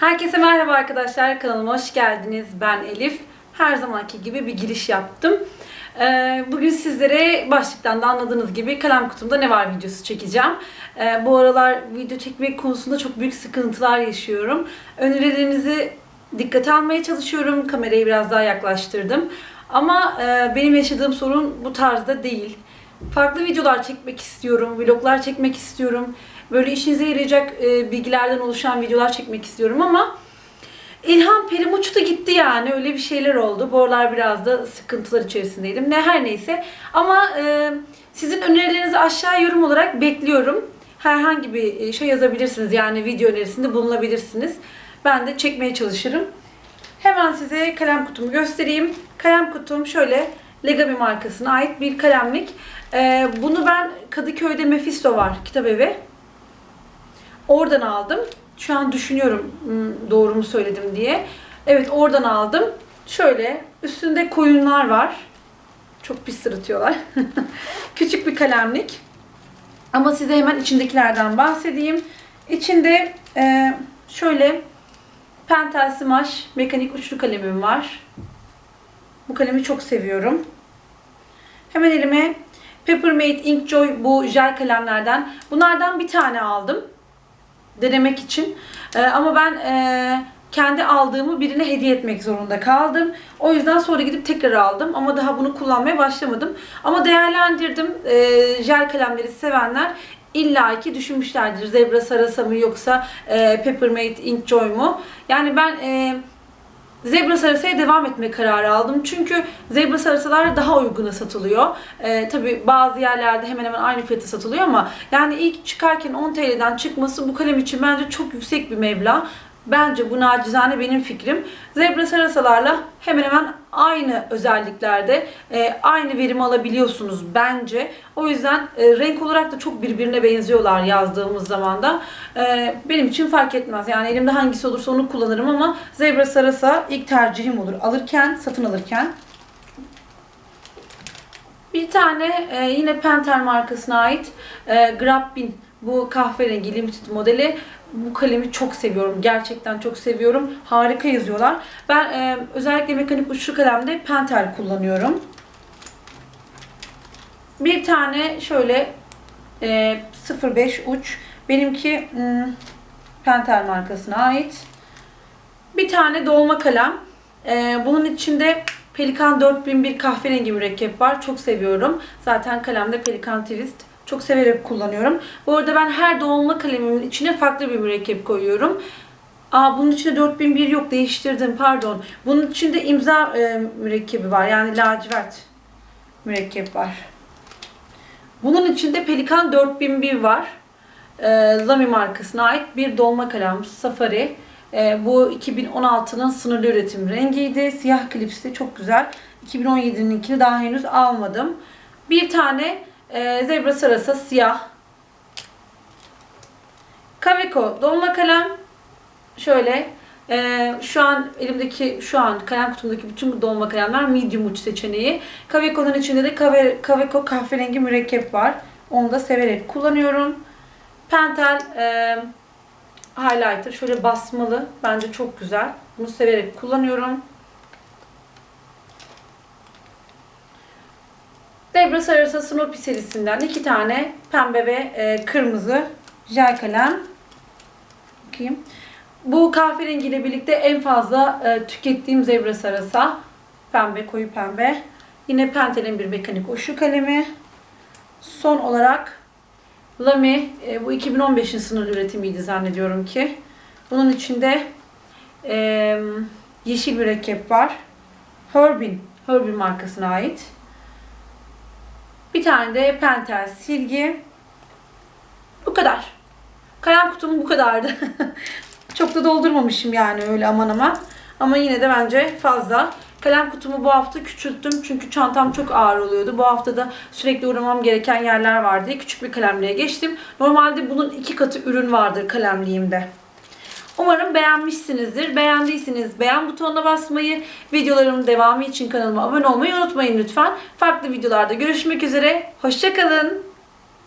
Herkese merhaba arkadaşlar. Kanalıma hoş geldiniz. Ben Elif. Her zamanki gibi bir giriş yaptım. Ee, Bugün sizlere başlıktan da anladığınız gibi kalem kutumda ne var videosu çekeceğim. Ee, Bu aralar video çekmek konusunda çok büyük sıkıntılar yaşıyorum. Önerilerinizi dikkate almaya çalışıyorum. Kamerayı biraz daha yaklaştırdım. Ama e, benim yaşadığım sorun bu tarzda değil. Farklı videolar çekmek istiyorum, vloglar çekmek istiyorum. Böyle işinize yarayacak e, bilgilerden oluşan videolar çekmek istiyorum ama İlham perim uçtu gitti yani öyle bir şeyler oldu. Bu aralar biraz da sıkıntılar içerisindeydim. Ne her neyse ama e, sizin önerilerinizi aşağı yorum olarak bekliyorum. Herhangi bir şey yazabilirsiniz yani video önerisinde bulunabilirsiniz. Ben de çekmeye çalışırım. Hemen size kalem kutumu göstereyim. Kalem kutum şöyle Legami markasına ait bir kalemlik. Ee, bunu ben Kadıköy'de Mephisto var kitap evi. Oradan aldım. Şu an düşünüyorum hmm, doğru mu söyledim diye. Evet oradan aldım. Şöyle üstünde koyunlar var. Çok pis sırıtıyorlar. Küçük bir kalemlik. Ama size hemen içindekilerden bahsedeyim. İçinde e, şöyle Pentel Smash mekanik uçlu kalemim var. Bu kalemi çok seviyorum. Hemen elime Peppermate Inkjoy bu jel kalemlerden. Bunlardan bir tane aldım. Denemek için. Ee, ama ben e, kendi aldığımı birine hediye etmek zorunda kaldım. O yüzden sonra gidip tekrar aldım. Ama daha bunu kullanmaya başlamadım. Ama değerlendirdim. Ee, jel kalemleri sevenler illa ki düşünmüşlerdir. Zebra Sarasa mı yoksa e, Peppermate Inkjoy mu? Yani ben e, Zebra sarısaya devam etme kararı aldım. Çünkü zebra sarısalar daha uyguna satılıyor. Ee, Tabi bazı yerlerde hemen hemen aynı fiyata satılıyor ama yani ilk çıkarken 10 TL'den çıkması bu kalem için bence çok yüksek bir meblağ. Bence bu nacizane benim fikrim. Zebra sarasalarla hemen hemen aynı özelliklerde e, aynı verimi alabiliyorsunuz bence. O yüzden e, renk olarak da çok birbirine benziyorlar yazdığımız zaman da. E, benim için fark etmez. Yani elimde hangisi olursa onu kullanırım ama zebra sarasa ilk tercihim olur. Alırken, satın alırken. Bir tane e, yine Pentel markasına ait e, Grabbin bu kahverengi limited modeli. Bu kalemi çok seviyorum. Gerçekten çok seviyorum. Harika yazıyorlar. Ben e, özellikle mekanik uçlu kalemde Pentel kullanıyorum. Bir tane şöyle e, 05 uç. Benimki hmm, Pentel markasına ait. Bir tane dolma kalem. E, bunun içinde Pelikan 4001 kahverengi mürekkep var. Çok seviyorum. Zaten kalemde Pelikan Twist. Çok severek kullanıyorum. Bu arada ben her dolma kalemimin içine farklı bir mürekkep koyuyorum. Aa bunun içinde 4001 yok değiştirdim pardon. Bunun içinde imza e, mürekkebi var. Yani lacivert mürekkep var. Bunun içinde Pelikan 4001 var. E, Lamy markasına ait bir dolma kalem Safari. E, bu 2016'nın sınırlı üretim rengiydi. Siyah klipsi çok güzel. 2017'ninkini daha henüz almadım. Bir tane e, zebra sarısı siyah. Kaveco dolma kalem. Şöyle e, şu an elimdeki şu an kalem kutumdaki bütün dolma kalemler medium uç seçeneği. Kaveco'nun içinde de Kave, Kaveco kahverengi mürekkep var. Onu da severek kullanıyorum. Pentel e, highlighter şöyle basmalı. Bence çok güzel. Bunu severek kullanıyorum. Debra Sarısa Snoopy serisinden iki tane pembe ve e, kırmızı jel kalem. Bakayım. Bu kahverengi ile birlikte en fazla e, tükettiğim Zebra Sarasa. Pembe, koyu pembe. Yine Pentel'in bir mekanik uçlu kalemi. Son olarak Lamy, e, bu 2015'in sınırlı üretimiydi zannediyorum ki. Bunun içinde e, yeşil mürekkep var. Herbin, Herbin markasına ait. Bir tane de Pentel silgi. Bu kadar. Kalem kutum bu kadardı. Çok da doldurmamışım yani öyle aman aman. Ama yine de bence fazla. Kalem kutumu bu hafta küçülttüm çünkü çantam çok ağır oluyordu. Bu hafta da sürekli uğramam gereken yerler vardı küçük bir kalemliğe geçtim. Normalde bunun iki katı ürün vardır kalemliğimde. Umarım beğenmişsinizdir. Beğendiyseniz beğen butonuna basmayı, videolarımın devamı için kanalıma abone olmayı unutmayın lütfen. Farklı videolarda görüşmek üzere. Hoşçakalın.